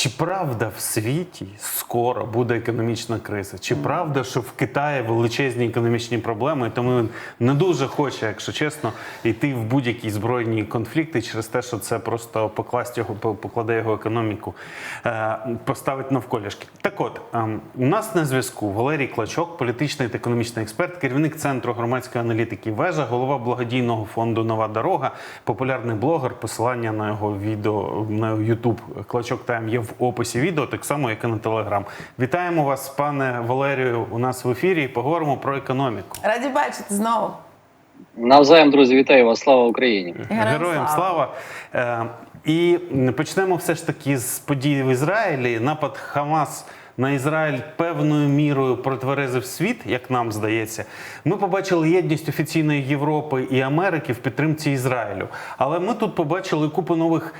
Чи правда в світі скоро буде економічна криза? Чи правда, що в Китаї величезні економічні проблеми, і тому він не дуже хоче, якщо чесно, йти в будь-які збройні конфлікти через те, що це просто покласть його, по- покладе його економіку, е, поставить навколішки. Так от ем, у нас на зв'язку Валерій Клачок, політичний та економічний експерт, керівник центру громадської аналітики Вежа, голова благодійного фонду Нова дорога, популярний блогер. Посилання на його відео на YouTube Клачок Тайм є в описі відео, так само як і на Телеграм. Вітаємо вас, пане Валерію, у нас в ефірі. Поговоримо про економіку. Раді бачити знову. Навзаєм, друзі, вітаю вас! Слава Україні! Героям Героям слава. слава. Е, і почнемо все ж таки з подій в Ізраїлі. Напад Хамас на Ізраїль певною мірою протверезив світ, як нам здається. Ми побачили єдність офіційної Європи і Америки в підтримці Ізраїлю. Але ми тут побачили купу нових,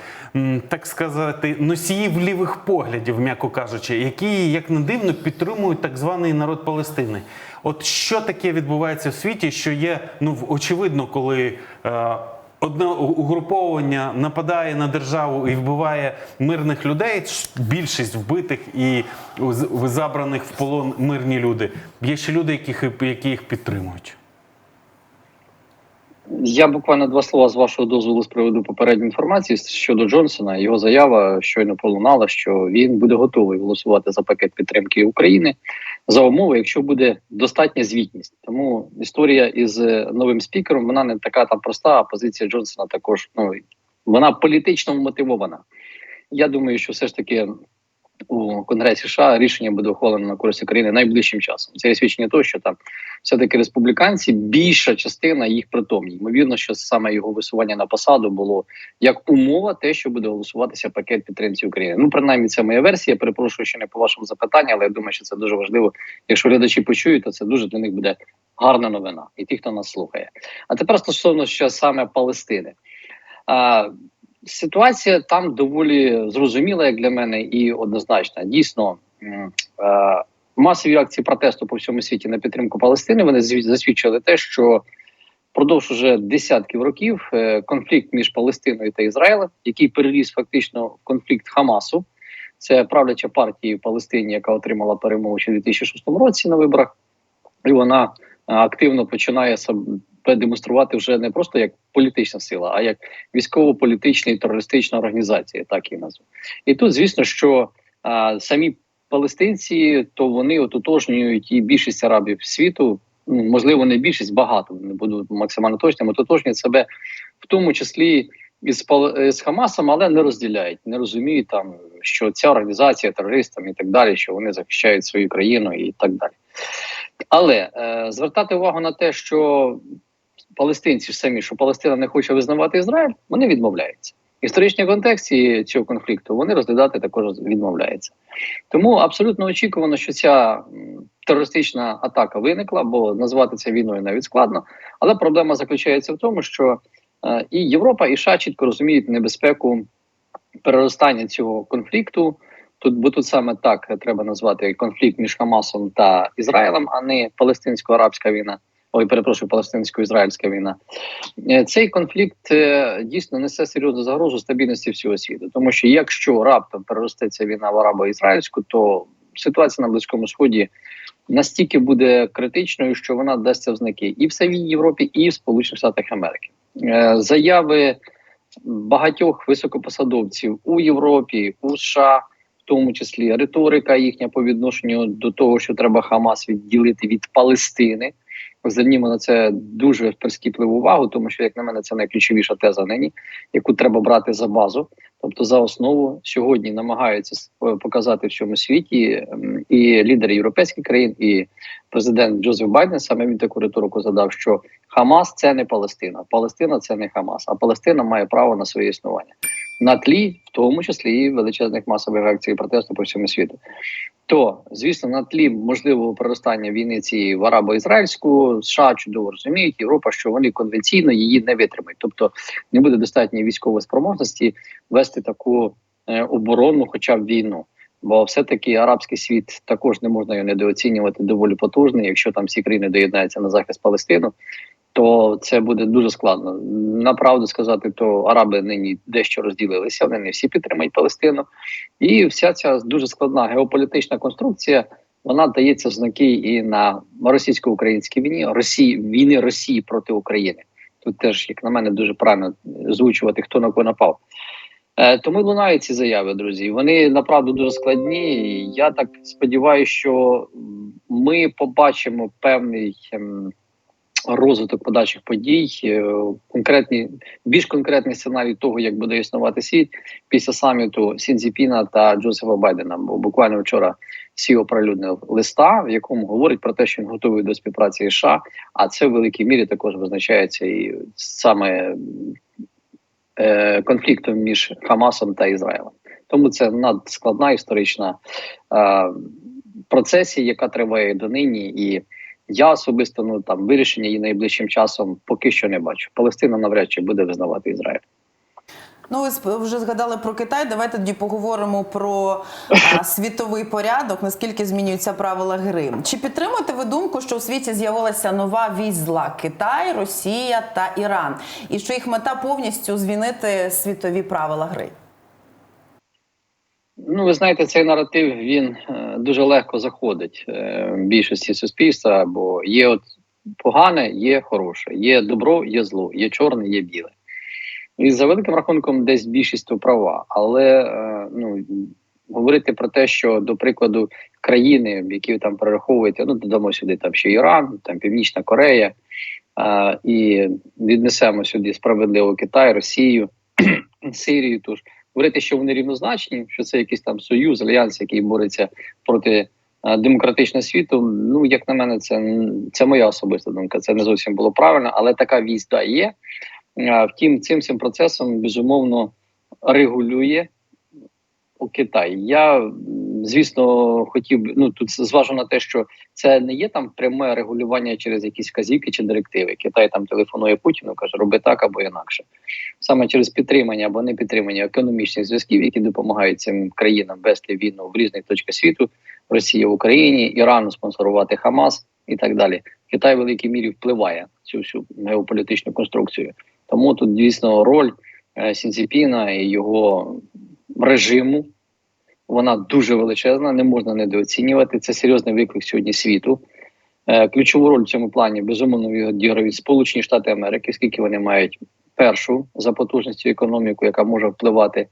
так сказати, носіїв лівих поглядів, м'яко кажучи, які, як не дивно, підтримують так званий народ Палестини. От що таке відбувається в світі, що є ну очевидно, коли. Е, Одне угруповання нападає на державу і вбиває мирних людей. Більшість вбитих і забраних в полон мирні люди. Є ще люди, які їх підтримують. Я буквально два слова з вашого дозволу з приводу попередньої інформації щодо Джонсона. Його заява щойно пролунала, що він буде готовий голосувати за пакет підтримки України за умови, якщо буде достатня звітність. Тому історія із е, новим спікером вона не така там проста. А позиція Джонсона також ну вона політично мотивована. Я думаю, що все ж таки у Конгресі США рішення буде ухвалено на користь України найближчим часом. Це є свідчення того, що там все-таки республіканці, більша частина їх притомні. Ймовірно, що саме його висування на посаду було як умова, те, що буде голосуватися пакет підтримці України. Ну, принаймні, це моя версія. Перепрошую, що не по вашому запитанню, але я думаю, що це дуже важливо. Якщо глядачі почують, то це дуже для них буде гарна новина, і ті, хто нас слухає. А тепер стосовно що саме Палестини. Ситуація там доволі зрозуміла, як для мене, і однозначна. Дійсно, е, масові акції протесту по всьому світі на підтримку Палестини вони засвідчили те, що впродовж уже десятків років е, конфлікт між Палестиною та Ізраїлем, який переріс фактично в конфлікт Хамасу, це правляча партія в Палестині, яка отримала перемогу ще у 2006 році на виборах, і вона е, активно починає демонструвати вже не просто як політична сила, а як військово-політична і терористична організація, так її назву. І тут, звісно, що а, самі палестинці, то вони ототожнюють і більшість арабів світу, ну можливо, не більшість, багато не буду максимально точним, ототожнюють себе, в тому числі із з Хамасом, але не розділяють, не розуміють там, що ця організація терористам і так далі, що вони захищають свою країну і так далі. Але е, звертати увагу на те, що палестинці самі, що Палестина не хоче визнавати Ізраїль, вони відмовляються. В історичній контексті цього конфлікту вони розглядати також відмовляються. Тому абсолютно очікувано, що ця терористична атака виникла, бо назвати це війною навіть складно. Але проблема заключається в тому, що е, і Європа, і США чітко розуміють небезпеку переростання цього конфлікту. Тут, бо тут саме так треба назвати конфлікт між Хамасом та Ізраїлем, а не палестинсько-арабська війна. Ой, перепрошую, палестинсько-ізраїльська війна. Е, Цей конфлікт е, дійсно несе серйозну загрозу стабільності всього світу, тому що якщо раптом переросте ця війна в арабо-ізраїльську, то ситуація на близькому сході настільки буде критичною, що вона дасться в знаки і в самій Європі, і в Сполучених Штатах Америки. Е, Заяви багатьох високопосадовців у Європі, у США, в тому числі риторика їхня по відношенню до того, що треба Хамас відділити від Палестини. Звернімо на це дуже прискіпливу увагу, тому що, як на мене, це найключовіша теза нині, яку треба брати за базу. Тобто, за основу сьогодні намагаються показати в цьому світі і лідери європейських країн, і президент Джозеф Байден саме він таку риторику задав, що Хамас це не Палестина, Палестина це не Хамас, а Палестина має право на своє існування на тлі, в тому числі величезних масових акцій протесту по всьому світу. То, звісно, на тлі можливого проростання війни цієї в арабо-ізраїльську США чудово розуміють Європа, що вони конвенційно її не витримають, тобто не буде достатньої військової спроможності вести таку е, оборонну, хоча б війну. Бо все-таки арабський світ також не можна його недооцінювати доволі потужний. Якщо там всі країни доєднаються на захист Палестину, то це буде дуже складно. Направду сказати, то араби нині дещо розділилися. Вони не всі підтримують Палестину, і вся ця дуже складна геополітична конструкція. Вона дається знаки і на російсько-українській війні Росії війни Росії проти України. Тут теж, як на мене, дуже правильно озвучувати, хто на кого напав. Е, тому лунають ці заяви, друзі. Вони направду дуже складні. Я так сподіваюся, що ми побачимо певний ем, розвиток подальших подій, е, конкретні, більш конкретний сценарій того, як буде існувати світ після саміту Сінзіпіна та Джозефа Байдена. Бо буквально вчора Сі оприлюднив листа, в якому говорить про те, що він готовий до співпраці США, а це в великій мірі також визначається і саме е, конфліктом між Хамасом та Ізраїлем. Тому це надскладна історична е, процесія, яка триває донині, і я особисто ну там вирішення її найближчим часом поки що не бачу. Палестина навряд чи буде визнавати Ізраїль. Ну, ви вже згадали про Китай. Давайте тоді поговоримо про а, світовий порядок, наскільки змінюються правила гри. Чи підтримуєте ви думку, що у світі з'явилася нова вісь Китай, Росія та Іран, і що їх мета повністю змінити світові правила гри? Ну, ви знаєте, цей наратив він е, дуже легко заходить е, в більшості суспільства, бо є от погане, є хороше, є добро, є зло, є чорне, є біле. І за великим рахунком, десь більшість то права. Але е, ну говорити про те, що до прикладу країни, які ви там перераховуєте, ну додамо сюди там ще Іран, там Північна Корея, е, і віднесемо сюди справедливо Китай, Росію, Сирію. Тож говорити, що вони рівнозначні, що це якийсь там союз, альянс, який бореться проти демократичного світу. Ну як на мене, це, це моя особиста думка. Це не зовсім було правильно, але така війська є. Втім, цим цим процесом безумовно регулює Китай. Я звісно хотів би ну тут зважу на те, що це не є там пряме регулювання через якісь вказівки чи директиви. Китай там телефонує Путіну, каже, роби так або інакше. Саме через підтримання або не підтримання економічних зв'язків, які допомагають цим країнам вести війну в різних точках світу, Росія в Україні, Ірану спонсорувати Хамас і так далі. Китай в великій мірі впливає цю всю геополітичну конструкцію. Тому тут дійсно роль е, Сінціпіна і його режиму вона дуже величезна, не можна недооцінювати. Це серйозний виклик сьогодні світу. Е, ключову роль в цьому плані безумовно відіграють Сполучені Штати Америки, оскільки вони мають першу за потужністю економіку, яка може впливати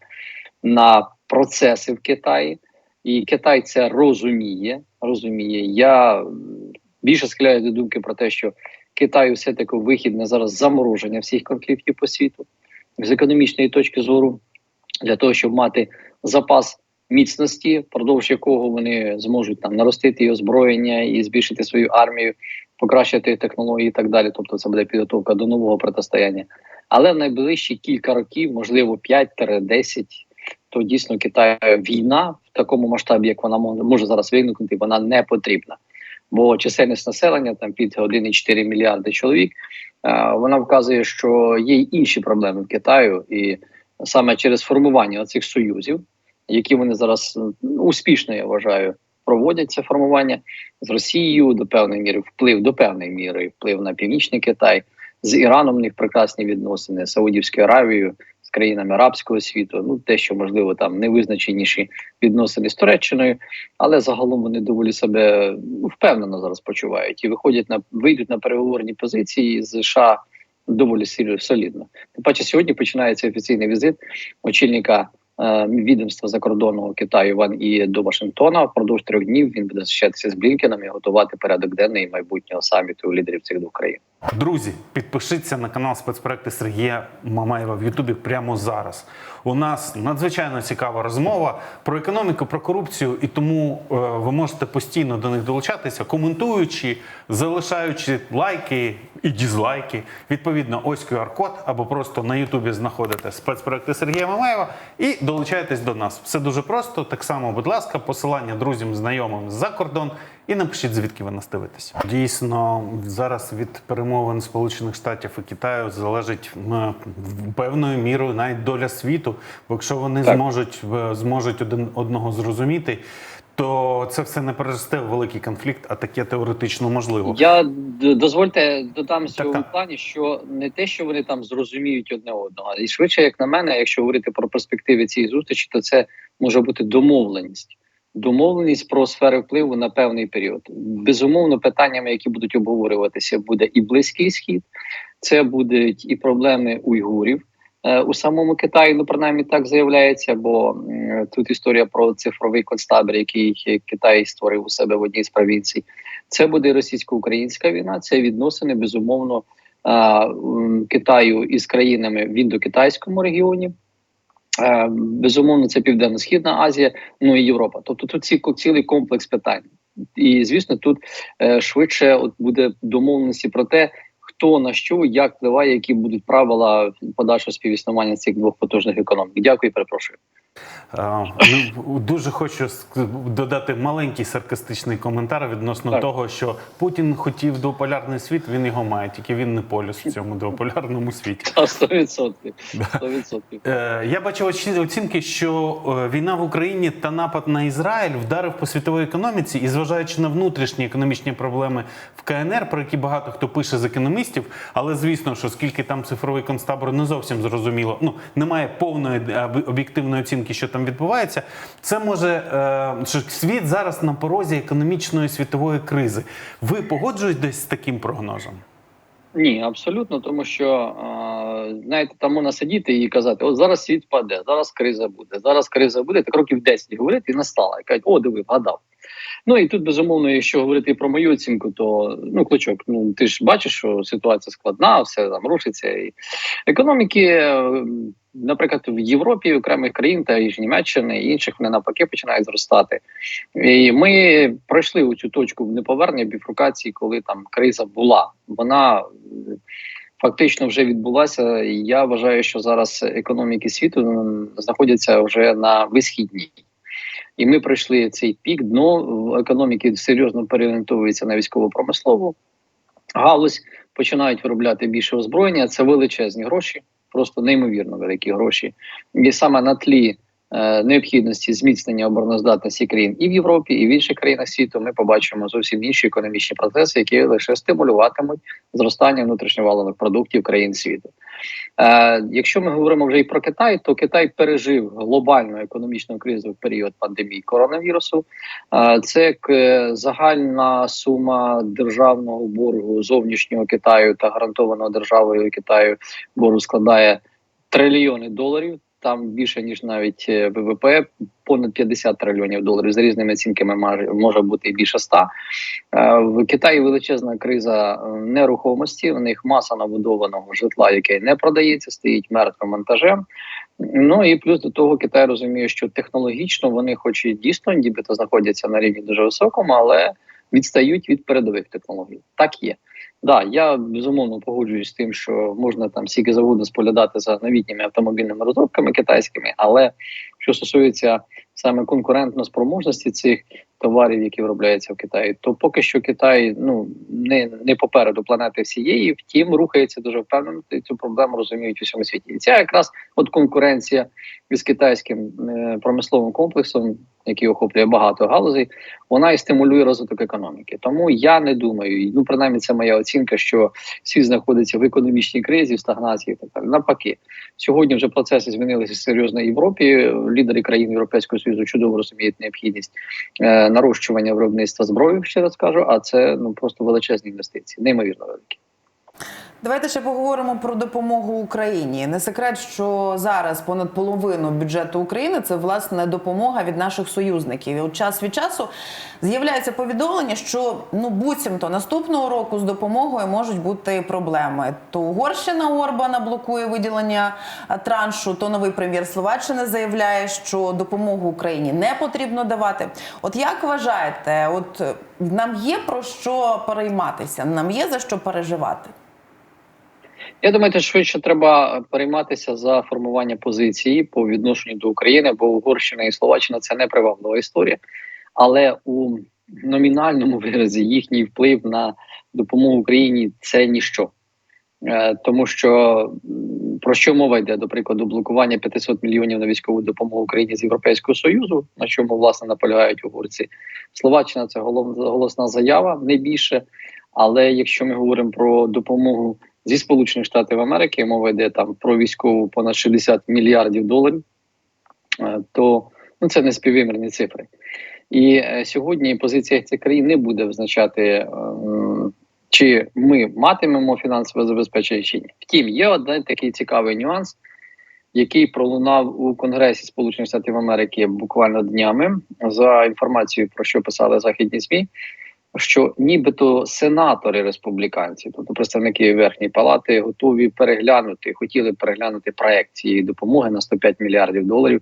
на процеси в Китаї. І Китай це розуміє. Розуміє. Я більше схиляю до думки про те, що Китаю все таки вихід на зараз замороження всіх конфліктів по світу з економічної точки зору, для того, щоб мати запас міцності, впродовж якого вони зможуть там наростити і озброєння і збільшити свою армію, покращити технології і так далі. Тобто, це буде підготовка до нового протистояння. Але в найближчі кілька років, можливо, 5-10, то дійсно Китаю війна в такому масштабі, як вона може, зараз виникнути, вона не потрібна. Бо чисельність населення там під 1,4 мільярди чоловік. е, Вона вказує, що є й інші проблеми в Китаю, і саме через формування цих союзів, які вони зараз ну, успішно, я вважаю, проводять це формування з Росією до певної міри, вплив до певної міри, вплив на північний Китай, з Іраном в них прекрасні відносини, Саудівською Аравією, з країнами арабського світу. Ну те, що можливо там невизначеніші відносини з Туреччиною, але загалом вони доволі себе ну, впевнено зараз почувають і виходять на вийдуть на переговорні позиції з США доволі солідно. Тим паче сьогодні починається офіційний візит очільника е, відомства закордонного Китаю Ван і до Вашингтона. Впродовж трьох днів він буде зустрічатися з Блінкеном і готувати порядок денний майбутнього саміту лідерів цих двох країн. Друзі, підпишіться на канал спецпроекти Сергія Мамаєва в Ютубі прямо зараз. У нас надзвичайно цікава розмова про економіку, про корупцію, і тому е, ви можете постійно до них долучатися, коментуючи, залишаючи лайки і дізлайки. Відповідно, ось QR-код або просто на Ютубі знаходите спецпроекти Сергія Мамаєва і долучайтесь до нас. Все дуже просто. Так само, будь ласка, посилання друзям, знайомим за кордон І напишіть, звідки ви нас дивитесь. Дійсно, зараз від перемовин Сполучених Штатів і Китаю залежить м, певною мірою навіть доля світу. Бо якщо вони Так. зможуть в- зможуть один одного зрозуміти, то це все не переросте в великий конфлікт, а таке теоретично можливо. Я дозвольте додам в цьому плані, що не те, що вони там зрозуміють одне одного, і швидше, як на мене, якщо говорити про перспективи цієї зустрічі, то це може бути домовленість. Домовленість про сфери впливу на певний період. Безумовно, питаннями, які будуть обговорюватися, буде і близький схід, це будуть і проблеми уйгурів е, у самому Китаї. Ну принаймні так заявляється. Бо тут історія про цифровий концтабір, який Китай створив у себе в одній з провінцій. Це буде російсько-українська війна. Це відносини безумовно Китаю із країнами в індокитайському регіоні. Е, Безумовно, це Південно-Східна Азія, ну і Європа. Тобто тут ці цілий комплекс питань. І звісно, тут е, швидше от буде домовленості про те, хто на що, як впливає, які будуть правила подальшого співіснування цих двох потужних економік. Дякую, перепрошую. Ну, дуже хочу додати маленький саркастичний коментар відносно Так. того, що Путін хотів двополярний світ, він його має, тільки він не полюс в цьому двополярному світі. Та 100%. 100%. Е, Я бачив оці- оцінки, що е, війна в Україні та напад на Ізраїль вдарив по світовій економіці, і зважаючи на внутрішні економічні проблеми в КНР, про які багато хто пише з економістів, але звісно, що скільки там цифровий концтабор не зовсім зрозуміло. Ну немає повної е, об'єктивної оцінки, що там відбувається. Це може е, що світ зараз на порозі економічної світової кризи. Ви погоджуєтесь з таким прогнозом? Ні, абсолютно, тому що а, знаєте, там можна сидіти і казати: от зараз світ паде, зараз криза буде, зараз криза буде. Так років 10 говорити і настала. І кажуть, о, диви, вгадав. Ну і тут безумовно, якщо говорити про мою оцінку, то ну клочок, ну ти ж бачиш, що ситуація складна, все там рушиться. І економіки, е, наприклад, в Європі, окремих країн та і ж Німеччини, і інших вони навпаки починають зростати. І ми пройшли у цю точку неповернення біфрукації, коли там криза була. Вона е, фактично вже відбулася. І я вважаю, що зараз економіки світу знаходяться вже на висхідній. І ми пройшли цей пік. Дно економіки серйозно переорієнтовується на військово-промислову галузь, починають виробляти більше озброєння. Це величезні гроші, просто неймовірно великі гроші. І саме на тлі е, необхідності зміцнення обороноздатності країн і в Європі, і в інших країнах світу ми побачимо зовсім інші економічні процеси, які лише стимулюватимуть зростання внутрішньовалових продуктів країн світу. Е, якщо ми говоримо вже і про Китай, то Китай пережив глобальну економічну кризу в період пандемії коронавірусу. Е, це к- загальна сума державного боргу зовнішнього Китаю та гарантованого державою Китаю боргу складає трильйони доларів. Там більше ніж навіть е, ВВП, понад 50 трильйонів доларів. За різними оцінками може, може бути і більше 100. Е, В Китаї величезна криза е, нерухомості. У них маса набудованого житла, яке не продається, стоїть мертвим монтажем. Ну і плюс до того Китай розуміє, що технологічно вони, хоч і дійсно, нібито знаходяться на рівні дуже високому, але відстають від передових технологій. Так є. Да, я безумовно погоджуюсь з тим, що можна там скільки завгодно споглядати за новітніми автомобільними розробками китайськими, але що стосується саме конкурентно спроможності цих товарів, які виробляються в Китаї, то поки що Китай ну не, не попереду планети всієї, втім рухається дуже впевнено. І цю проблему розуміють у всьому світі. І ця якраз от конкуренція із китайським е, промисловим комплексом, який охоплює багато галузей, вона і стимулює розвиток економіки. Тому я не думаю, ну принаймні це моя оцінка, що світ знаходиться в економічній кризі, в стагнації. і Так далі. Навпаки, сьогодні вже процеси змінилися серйозно в Європі. Лідери країн Європейського союзу чудово розуміють необхідність е, нарощування виробництва зброї. Ще раз кажу, а це ну просто величезні інвестиції, неймовірно великі. Давайте ще поговоримо про допомогу Україні. Не секрет, що зараз понад половину бюджету України це власне допомога від наших союзників. І от час від часу з'являється повідомлення, що ну буцімто наступного року з допомогою можуть бути проблеми. То Угорщина Орбана блокує виділення траншу, то новий прем'єр Словаччини заявляє, що допомогу Україні не потрібно давати. От як вважаєте, от е, нам є про що перейматися? Нам є за що переживати? Я думаю, що швидше треба перейматися за формування позиції по відношенню до України, бо Угорщина і Словаччина це не приваблива історія. Але у номінальному виразі їхній вплив на допомогу Україні це ніщо. Е, Тому що про що мова йде, до прикладу, блокування 500 мільйонів на військову допомогу Україні з Європейського Союзу, на чому власне наполягають угорці. Словаччина це голосна заява, не більше. Але якщо ми говоримо про допомогу зі Сполучених Штатів Америки, мова йде там про військову понад 60 мільярдів доларів, е, то ну, це не співвимірні цифри. І е, сьогодні позиція цих країн не буде визначати, е, чи ми матимемо фінансове забезпечення чи ні. Втім, є один такий цікавий нюанс, який пролунав у Конгресі Сполучених Штатів Америки буквально днями за інформацією, про що писали західні ЗМІ. Що нібито сенатори республіканці, тобто представники верхньої палати, готові переглянути, хотіли переглянути проект цієї допомоги на 105 мільярдів доларів,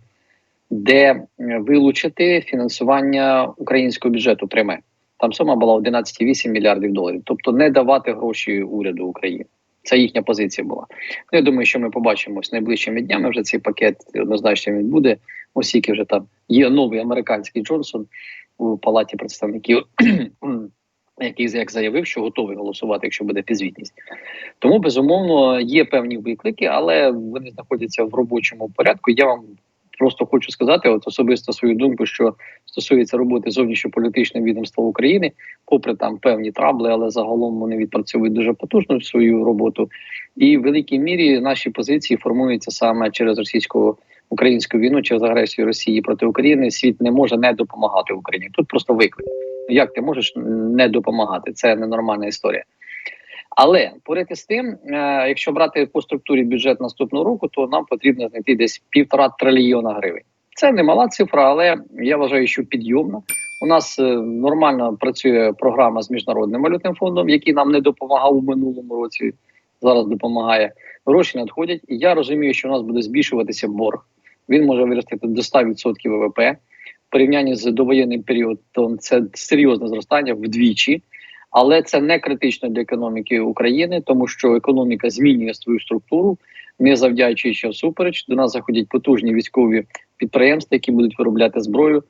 де е, вилучити фінансування українського бюджету пряме. Там сума була 11,8 мільярдів доларів, тобто не давати гроші уряду України. Це їхня позиція була. Ну, я думаю, що ми побачимось найближчими днями. Вже цей пакет однозначно він буде. Оскільки вже там є новий американський Джонсон у палаті представників, який як заявив, що готовий голосувати, якщо буде підзвітність. Тому безумовно є певні виклики, але вони знаходяться в робочому порядку. Я вам просто хочу сказати, от особисто свою думку, що стосується роботи зовнішньополітичного відомства України, попри там певні трабли, але загалом вони відпрацьовують дуже потужно свою роботу. І в великій мірі наші позиції формуються саме через російську українську війну, через агресію Росії проти України. Світ не може не допомагати Україні. Тут просто виклик. Як ти можеш не допомагати? Це ненормальна історія. Але поряд із тим, е, якщо брати по структурі бюджет наступного року, то нам потрібно знайти десь півтора трильйона гривень. Це немала цифра, але я вважаю, що підйомна. У нас е, нормально працює програма з міжнародним валютним фондом, який нам не допомагав у минулому році. Зараз допомагає. Гроші надходять, і я розумію, що у нас буде збільшуватися борг. Він може виростити до 100% ВВП. В порівнянні з довоєнним періодом це серйозне зростання вдвічі. Але це не критично для економіки України, тому що економіка змінює свою структуру, не завдячуючи всупереч. До нас заходять потужні військові підприємства, які будуть виробляти зброю.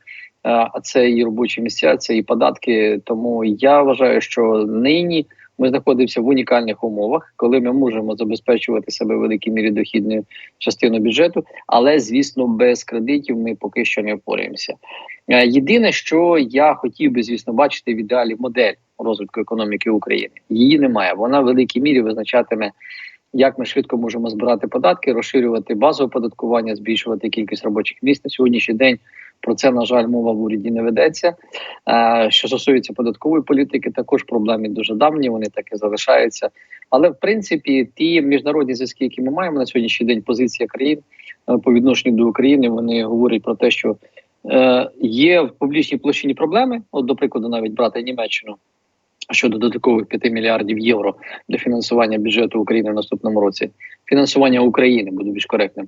А це і робочі місця, це і податки. Тому я вважаю, що нині ми знаходимося в унікальних умовах, коли ми можемо забезпечувати себе в великій мірі дохідною частиною бюджету, але звісно, без кредитів ми поки що не впораємося. Е, Єдине, що я хотів би, звісно, бачити в ідеалі модель розвитку економіки України. Її немає. Вона в великій мірі визначатиме, як ми швидко можемо збирати податки, розширювати базове оподаткування, збільшувати кількість робочих місць на сьогоднішній день. Про це на жаль мова в уряді не ведеться. Е, Що стосується податкової політики, також проблеми дуже давні. Вони так і залишаються. Але в принципі, ті міжнародні зв'язки, які ми маємо на сьогоднішній день, позиція країн е, по відношенню до України, вони говорять про те, що е, є в публічній площині проблеми. От, до прикладу, навіть брати Німеччину щодо додаткових 5 мільярдів євро для фінансування бюджету України в наступному році. Фінансування України буду більш коректним.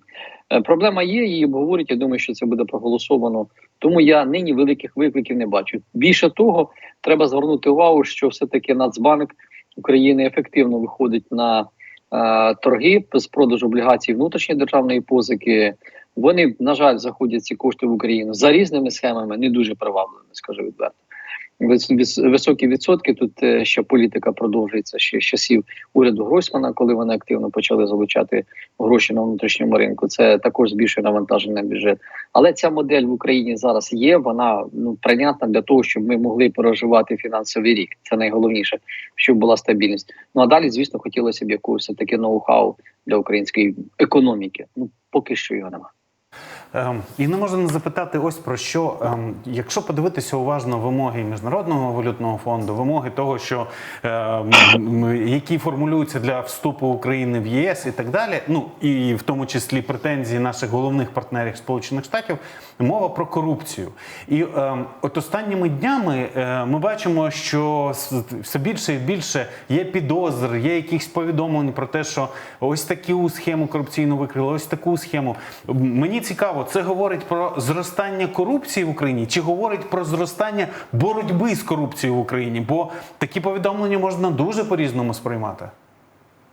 Е, Проблема є, її обговорять. Я думаю, що це буде проголосовано. Тому я нині великих викликів не бачу. Більше того, треба звернути увагу, що все таки Нацбанк України ефективно виходить на е, торги з продажу облігацій внутрішньої державної позики. Вони на жаль заходять ці кошти в Україну за різними схемами, не дуже привабливими, скажу відверто. Вис- вис- Високі відсотки тут е, ще політика продовжується ще з часів уряду Гройсмана, коли вони активно почали залучати гроші на внутрішньому ринку. Це також збільшує навантаження на бюджет. Але ця модель в Україні зараз є. Вона ну прийнятна для того, щоб ми могли переживати фінансовий рік. Це найголовніше, щоб була стабільність. Ну а далі, звісно, хотілося б якогось таки ноу-хау для української економіки. Ну поки що його немає. Ем, І не можна не запитати ось про що, ем, якщо подивитися уважно вимоги міжнародного валютного фонду, вимоги того, що ем, які формулюються для вступу України в ЄС і так далі. Ну і в тому числі претензії наших головних партнерів Сполучених Штатів, мова про корупцію. І от останніми днями е, ми бачимо, що все більше і більше є підозр, є якісь повідомлень про те, що ось таку схему корупційну викрили, ось таку схему. Мені цікаво, це говорить про зростання корупції в Україні, чи говорить про зростання боротьби з корупцією в Україні? Бо такі повідомлення можна дуже по-різному сприймати.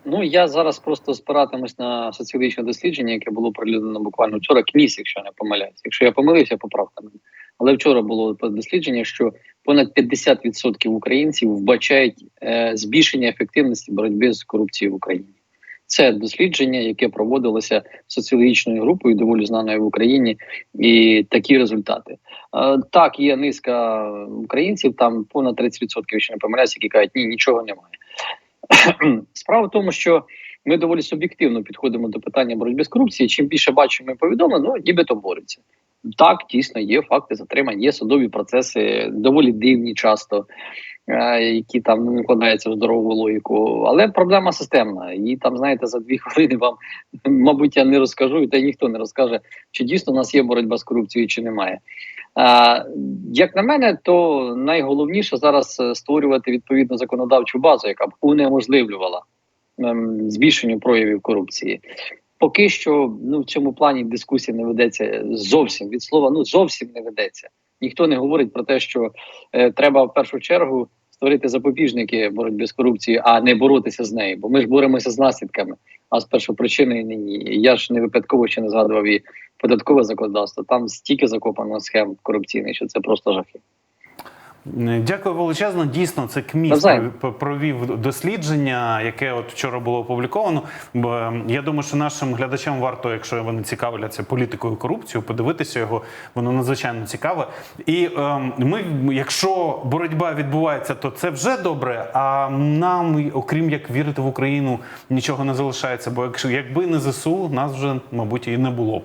Ну я зараз просто спиратимусь на соціологічне дослідження, яке було прилюднено буквально вчора. КНІС, якщо не помиляюсь. Якщо я помилився, поправте мене. Але вчора було дослідження, що понад 50% українців вбачають е, збільшення ефективності боротьби з корупцією в Україні. Це дослідження, яке проводилося соціологічною групою, доволі знаною в Україні, і такі результати. Е, так, є низка українців, там понад 30%, якщо не помиляюся, які кажуть, ні, нічого немає. Справа в тому, що ми доволі суб'єктивно підходимо до питання боротьби з корупцією. Чим більше бачимо і повідомлень, ну нібито борються. Так, дійсно, є факти затримань, є судові процеси, доволі дивні часто, які там не вкладаються в здорову логіку. Але проблема системна. І там, знаєте, за дві хвилини вам, мабуть, я не розкажу, і та ніхто не розкаже, чи дійсно у нас є боротьба з корупцією, чи немає. Е, як на мене, то найголовніше зараз е, створювати відповідну законодавчу базу, яка б унеможливлювала ем, збільшенню проявів корупції. Поки що ну в цьому плані дискусія не ведеться зовсім від слова. Ну зовсім не ведеться. Ніхто не говорить про те, що е, треба в першу чергу створити запобіжники боротьби з корупцією, а не боротися з нею. Бо ми ж боремося з наслідками. А з першопричини ні. я ж не випадково ще не згадував і податкове законодавство. Там стільки закопано схем корупційних, що це просто жахи. Дякую величезно. Дійсно, це КМІС провів дослідження, яке от вчора було опубліковано. Я думаю, що нашим глядачам варто, якщо вони цікавляться політикою корупцією, подивитися його. Воно надзвичайно цікаве. І ем, ми, якщо боротьба відбувається, то це вже добре. А нам, окрім як вірити в Україну, нічого не залишається. Бо якщо якби не ЗСУ, нас вже, мабуть, і не було б.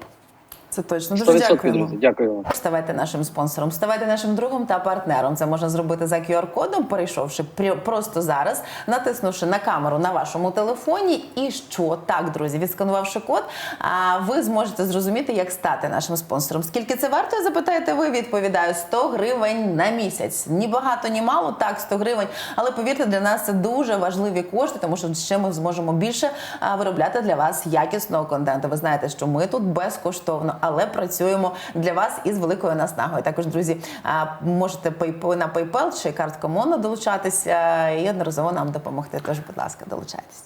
Це точно. Дуже 100% дякуємо. друзі. Дякую. Ставайте нашим спонсором, ставайте нашим другом та партнером. Це можна зробити за QR-кодом, перейшовши просто зараз, натиснувши на камеру на вашому телефоні. І що так, друзі, відсканувавши код, а ви зможете зрозуміти, як стати нашим спонсором. Скільки це варто? Запитаєте ви? Відповідаю 100 гривень на місяць. Ні багато, ні мало, так 100 гривень. Але повірте, для нас це дуже важливі кошти, тому що ще ми зможемо більше виробляти для вас якісного контенту. Ви знаєте, що ми тут безкоштовно, але працюємо для вас із великою наснагою. Також, друзі, можете на PayPal чи картка Моно долучатися і одноразово нам допомогти. Тож, будь ласка, долучайтесь.